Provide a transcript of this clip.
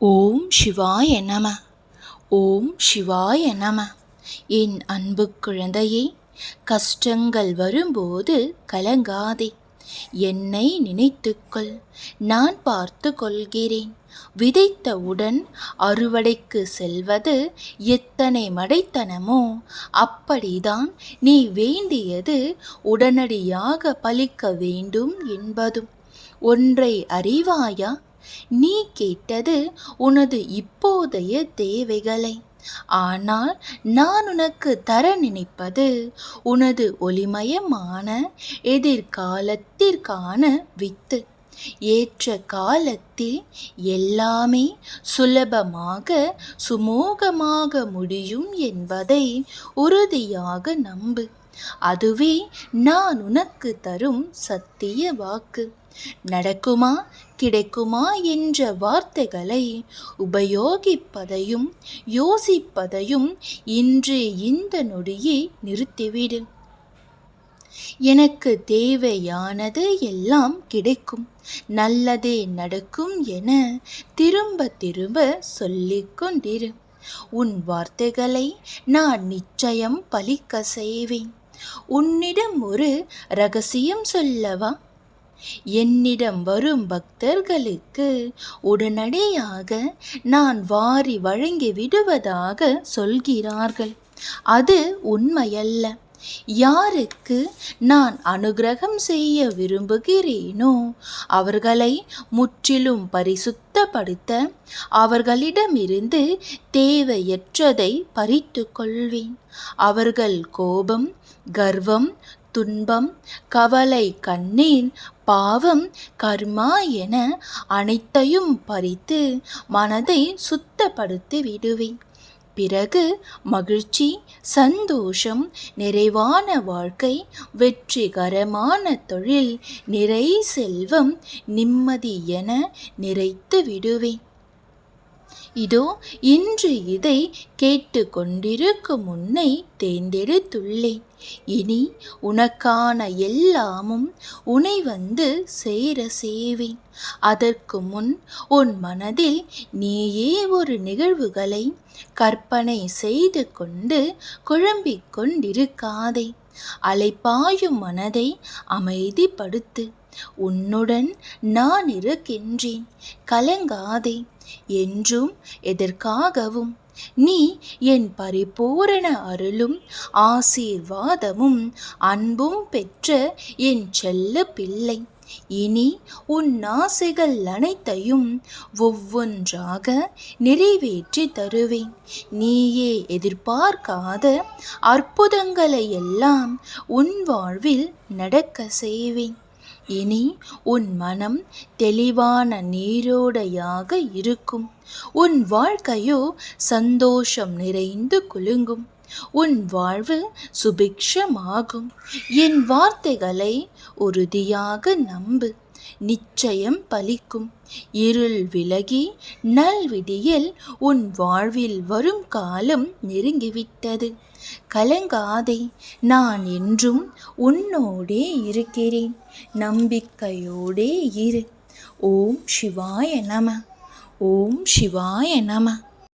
ஓம் சிவாய நம. ஓம் சிவாய நம. என் அன்பு குழந்தையே கஷ்டங்கள் வரும்போது கலங்காதே. என்னை நினைத்துக்கொள் நான் பார்த்து கொள்கிறேன். விதைத்தவுடன் அறுவடைக்கு செல்வது எத்தனை மடைத்தனமோ அப்படிதான் நீ வேண்டியது உடனடியாக பலிக்க வேண்டும் என்பதும். ஒன்றை அறிவாயா நீ கேட்டது உனது இப்போதைய தேவைகளை. ஆனால் நான் உனக்கு தர நினைப்பது உனது ஒளிமயமான எதிர்காலத்திற்கான வித்து. ஏற்ற காலத்தில் எல்லாமே சுலபமாக சுமூகமாக முடியும் என்பதை உறுதியாக நம்பு. அதுவே நான் உனக்கு தரும் சத்திய வாக்கு. நடக்குமா கிடைக்குமா என்ற வார்த்தைகளை உபயோகிப்பதையும் யோசிப்பதையும் இன்று இந்த நொடியை நிறுத்திவிடு. எனக்கு தேவையானது எல்லாம் கிடைக்கும் நல்லதே நடக்கும் என திரும்ப திரும்ப சொல்லிக்கொண்டிரு உன் வார்த்தைகளை நான் நிச்சயம் பலிக்க செய்வேன். உன்னிடம் ஒரு ரகசியம் சொல்லவா? என்னிடம் வரும் பக்தர்களுக்கு உடனடியாக நான் வாரி வழங்கி விடுவதாக சொல்கிறார்கள். அது உண்மையல்ல. யாருக்கு நான் அனுகிரகம் செய்ய விரும்புகிறேனோ அவர்களை முற்றிலும் பரிசுத்தப்படுத்த அவர்களிடமிருந்து தேவையற்றதை பறித்து கொள்வேன் அவர்கள் கோபம் கர்வம் துன்பம் கவலை கண்ணீர் பாவம் கர்மா என அனைத்தையும் பறித்து மனதை சுத்தப்படுத்தி விடுவேன். பிறகு மகிழ்ச்சி சந்தோஷம் நிறைவான வாழ்க்கை வெற்றிகரமான தொழில் நிறை செல்வம் நிம்மதி என நிறைத்து விடுவேன். இதோ இன்று இதை கேட்டு கொண்டிருக்கும் உன்னை தேர்ந்தெடுத்துள்ளேன் இனி உனக்கான எல்லாமும் உனை வந்து சேர சேவேன் அதற்கு முன் உன் மனதில் நீயே ஒரு நிகழ்வுகளை கற்பனை செய்து கொண்டு குழம்பிக் கொண்டிருக்காதே. அலைப்பாயும் மனதை அமைதிப்படுத்து. உன்னுடன் நான் இருக்கின்றேன். கலங்காதே. என்றும் எதற்காகவும்? நீ என் பரிபூரண அருளும் ஆசீர்வாதமும் அன்பும் பெற்ற என் செல்ல பிள்ளை. இனி உன் ஆசைகள் அனைத்தையும் ஒவ்வொன்றாக நிறைவேற்றி தருவேன். நீயே எதிர்பார்க்காத அற்புதங்களை எல்லாம் உன் வாழ்வில் நடக்க செய்வேன். இனி உன் மனம் தெளிவான நீரோடையாக இருக்கும். உன் வாழ்க்கையோ சந்தோஷம் நிறைந்து குலுங்கும். உன் வாழ்வு சுபிக்ஷமாகும். என் வார்த்தைகளை உறுதியாக நம்பு. நிச்சயம் பலிக்கும். இருள் விலகி நல்விடியில் உன் வாழ்வில் வரும் காலம் நெருங்கிவிட்டது. கலங்காதே நான் என்றும் உன்னோடே இருக்கிறேன். நம்பிக்கையோடே இரு. ஓம் சிவாய நம. ஓம் சிவாய நம.